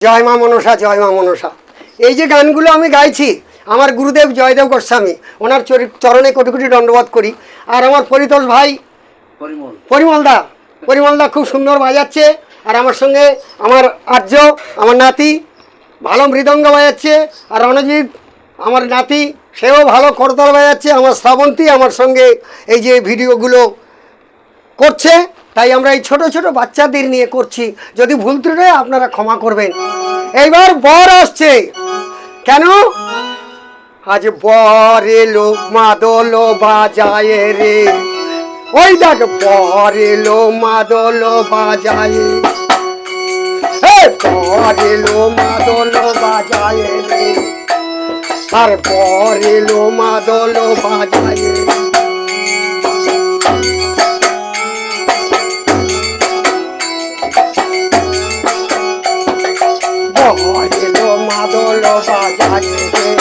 জয় মা মনসা জয় মা মনসা। এই যে গানগুলো আমি গাইছি আমার গুরুদেব জয়দেব গোস্বামী ওনার চরি- চরণে কোটি কোটি দণ্ডবোধ করি আর আমার পরিতোষ ভাই পরিমল। পরিমলদা পরিমলদা খুব সুন্দর বাজাচ্ছে আর আমার সঙ্গে আমার আর্য আমার নাতি ভালো মৃদঙ্গ বাজাচ্ছে আর রণজিৎ আমার নাতি সেও ভালো করতাল বাজাচ্ছে আমার শ্রাবন্তী আমার সঙ্গে এই যে ভিডিওগুলো করছে। তাই আমরা এই ছোট ছোট বাচ্চাদের নিয়ে করছি। যদি ভুল ত্রুটি আপনারা ক্ষমা করবেন। এইবার বর আসছে। কেন? আজ বর এলো, মাদল বাজায় রে। ওই দেখ, বর এলো, মাদল বাজায়। বর এলো, মাদল বাজায় রে। আর বর এলো, মাদল বাজায় রে। রে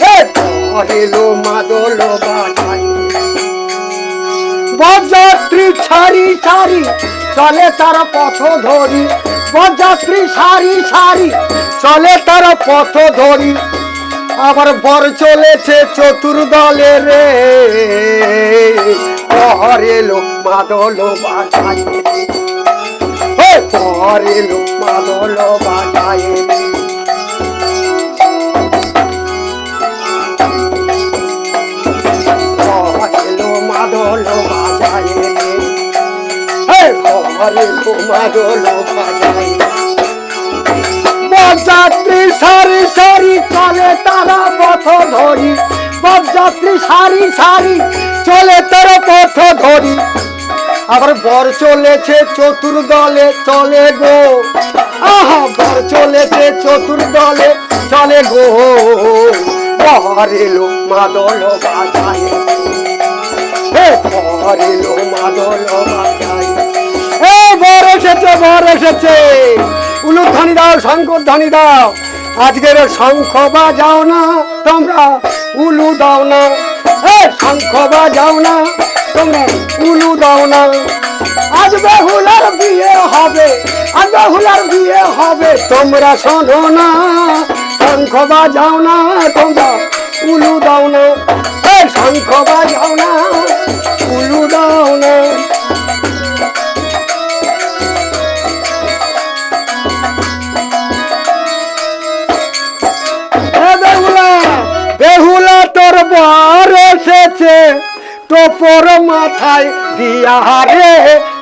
হে বরেলো মাদল বাজায় বরযাত্রী ছাড়ি ছাড়ি, চলে তার পথ ধরি। বরযাত্রী সারি সারি চলে তার পথ ধরি। আবার বর চলেছে চতুর্দলে রে। বরেলো মাদল বাজায়। পরেলো মাদল বাজায়। মাদল বাজায় বরযাত্রী সারি সারি চলে তারা পথ ধরি। বরযাত্রী সারি সারি চলে তারা পথ ধরি। আবার বর চলেছে চতুর্দলে চলে গো। আহা, বর চলেছে চতুর্দলে চলে গো। বর এলো মাদল বাজায় হে বর এলো এসেছে। উলুধ্বনি দাও শঙ্কর ধ্বনি দাও। আজকের শঙ্খ বাজাও না, তোমরা উলু দাও না। শঙ্খ বাজাও না, তোমরা উলু দাও না। আজ বেহুলার বিয়ে হবে, আজ বেহুলার বিয়ে হবে। তোমরা শোনো না, শঙ্খ বাজাও না, তোমরা উলু দাও না। শঙ্খ বাজাও না, উলু এসেছে টোপর মাথায় দিয়া রে,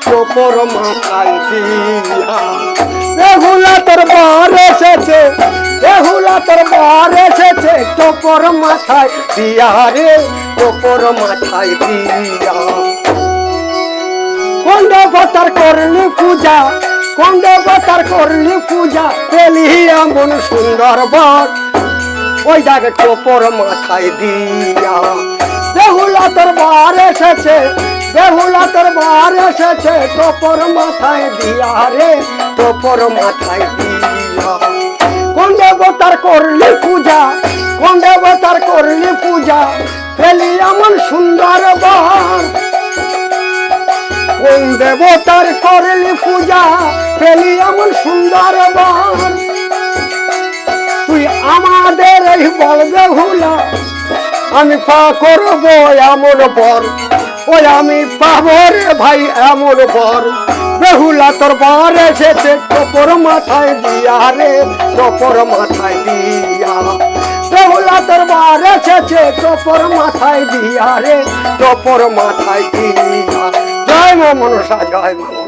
টোপর মাথায় দিয়া। বেহুলা তোর বর এসেছে বেহুলা তোর বর এসেছে, টোপর মাথায় দিয়া রে, টোপর মাথায় দিয়া। কোন দেবতার করলি পূজা কোন দেবতার করলি পূজা, পেলি এমন সুন্দর বর ওই দাগে টোপর মাথায় দিয়া। বেহুলা তোর বার এসেছে, বেহুলা তোর বার এসেছে, টোপর মাথায় দিয়া রে, টোপর মাথায় দিয়া। কোন দেবতার করলি পূজা, কোন দেবতার করলি পূজা, পেলি এমন সুন্দর বর। কোন দেবতার করলি পূজা, পেলি এমন সুন্দর তুই এই বলবে হুলা, আমি পা করব এমন বর ওই আমি পাবো রে ভাই এমন বর বেহুলা তোর বর এসেছে টপর মাথায় দিয়া রে টপর মাথায় দিয়া। বেহুলা তোর বর এসেছে টপর মাথায় দিয়া রে টপর মাথায় দিয়া। জয় মা মনসা, জয় মা।